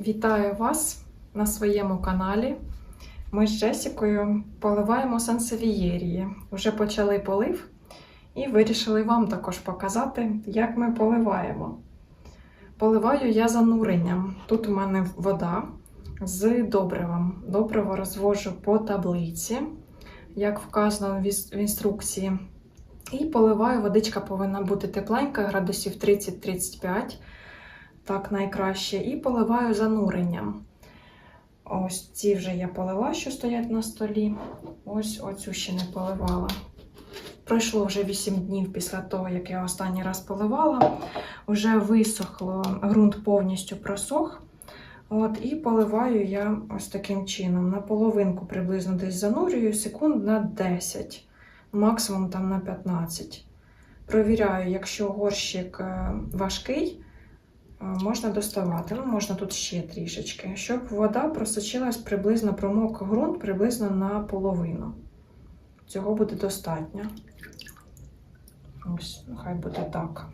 Вітаю вас на своєму каналі. Ми з Джесікою поливаємо сансевієрії. Вже почали полив і вирішили вам також показати, як ми поливаємо. Поливаю я зануренням. Тут у мене вода з добривом. Добриво розвожу по таблиці, як вказано в інструкції. І поливаю, водичка повинна бути тепленька, градусів 30-35 так найкраще, і поливаю зануренням. Ось ці вже я полила, що стоять на столі. Ось оцю ще не поливала. Пройшло вже 8 днів після того, як я останній раз поливала. Вже висохло, ґрунт повністю просох. От, і поливаю я ось таким чином. На половинку приблизно десь занурюю секунд на 10, максимум там на 15. Провіряю, якщо горщик е, важкий, можна доставати. Ну, можна тут ще трішечки, щоб вода просочилась приблизно, промок ґрунт приблизно на половину. Цього буде достатньо. Ось, хай буде так.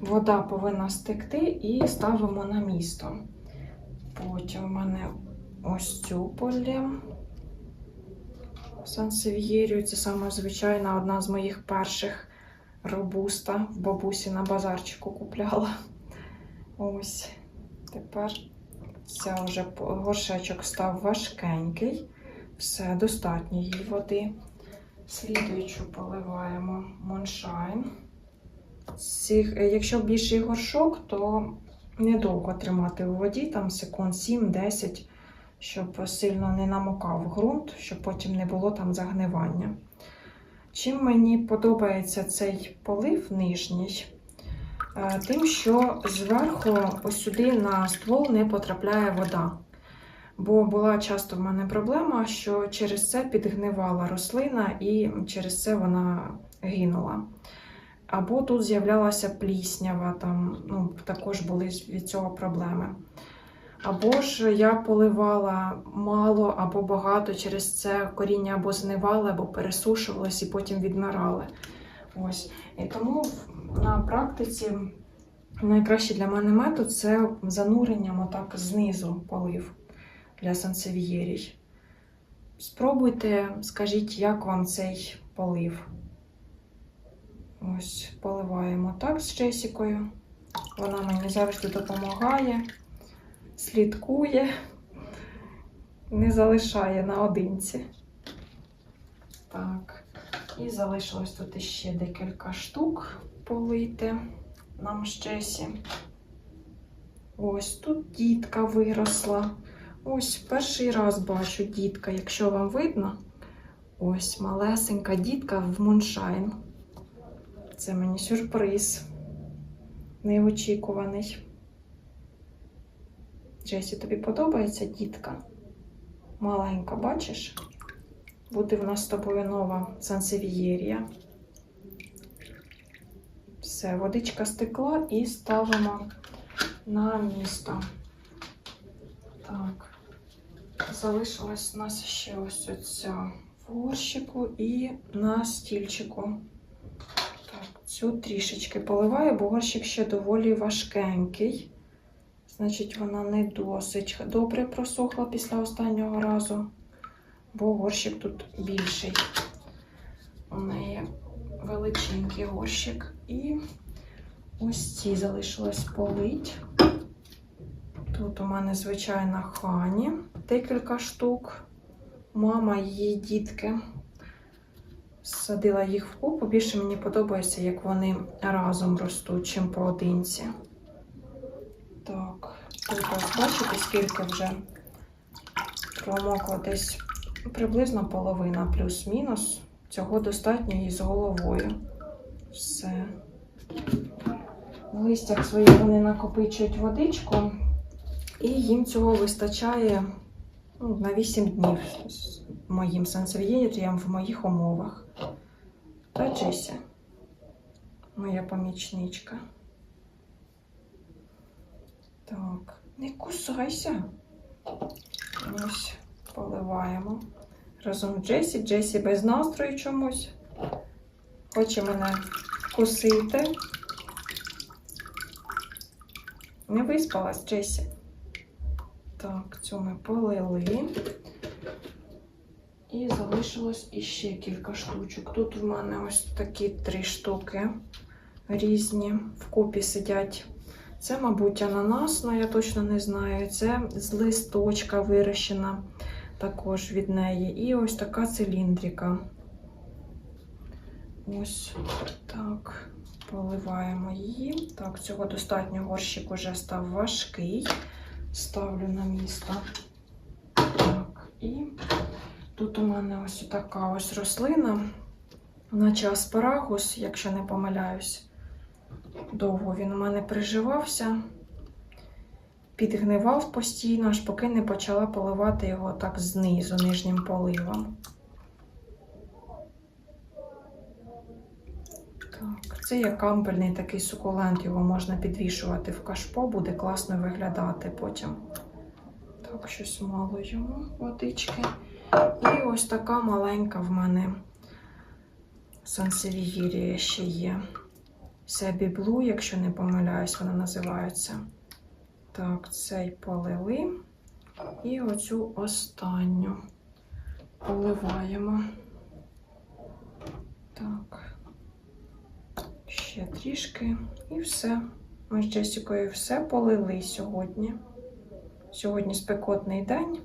Вода повинна стекти і ставимо на місто. Потім у мене ось цю полємо. Сансев'єрію. Це саме звичайна одна з моїх перших робуста в бабусі на базарчику купляла. Ось. Тепер ця вже горшечок став важкенький. Все, достатньо їй води. Слідуючу поливаємо Моншайн. Е, якщо більший горшок, то недовго тримати у воді, там секунд 7-10, щоб сильно не намокав ґрунт, щоб потім не було там загнивання. Чим мені подобається цей полив нижній, Е, тим, що зверху ось сюди на ствол не потрапляє вода. Бо була часто в мене проблема, що через це підгнивала рослина і через це вона гинула. Або тут з'являлася пліснява, там ну, також були від цього проблеми. Або ж я поливала мало або багато, через це коріння або знивали, або пересушувалось і потім відмирали. Ось. І тому на практиці найкращий для мене метод це зануренням отак знизу полив для сансевієрій. Спробуйте, скажіть, як вам цей полив. Ось, поливаємо так з Джесікою. Вона мені завжди допомагає, слідкує, не залишає наодинці. Так, і залишилось тут іще декілька штук полити нам з Джесі. Ось тут дітка виросла. Ось перший раз бачу дітка, якщо вам видно. Ось малесенька дітка в Муншайн. Це мені сюрприз. Неочікуваний. Джесі, тобі подобається дітка? Маленька, бачиш? Буде в нас з тобою нова сансевієрія. Все, водичка стекла і ставимо на місто. Так, залишилась у нас ще ось оця горщику і на стільчику. Так, цю трішечки поливаю, бо горщик ще доволі важкенький. Значить, вона не досить добре просохла після останнього разу, бо горщик тут більший. У неї величенький горщик. І ось ці залишилось полить. Тут у мене звичайна хані, декілька штук. Мама її дітки. Садила їх в купу. Більше мені подобається, як вони разом ростуть, чим поодинці. Тут ось бачите, скільки вже промокло десь приблизно половина плюс-мінус. Цього достатньо і з головою. Все. В листях своїх вони накопичують водичку, і їм цього вистачає ну, на 8 днів з моїм сансев'єріям в моїх умовах. Та Джеся, моя помічничка. Так, не кусайся. Ось, поливаємо. Разом Джесі. Джесі без настрою чомусь. Хоче мене кусити. Не виспалась, Джесі? Так, цю ми полили. І залишилось іще кілька штучок. Тут в мене ось такі три штуки різні вкупі сидять. Це, мабуть, ананас, але я точно не знаю. Це з листочка вирощена також від неї. І ось така циліндрика. Ось так. Поливаємо її. Так, цього достатньо горщик уже став важкий. Ставлю на місто. Так, і тут у мене ось така ось рослина, наче аспарагус, якщо не помиляюсь. Довго він у мене приживався, підгнивав постійно, аж поки не почала поливати його так знизу, нижнім поливом. Так, це є кампельний такий сукулент, його можна підвішувати в кашпо, буде класно виглядати потім. Так, щось мало йому водички. І ось така маленька в мене сансевігірія ще є. Себі Блу, якщо не помиляюсь, вона називається. Так, цей полили. І оцю останню поливаємо. Так. Ще трішки і все. Ми з Джесікою все полили сьогодні. Сьогодні спекотний день.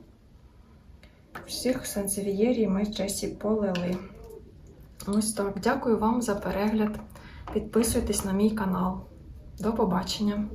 Всіх сансевієрій ми з Джесі полили. Ось так. Дякую вам за перегляд. Підписуйтесь на мій канал. До побачення!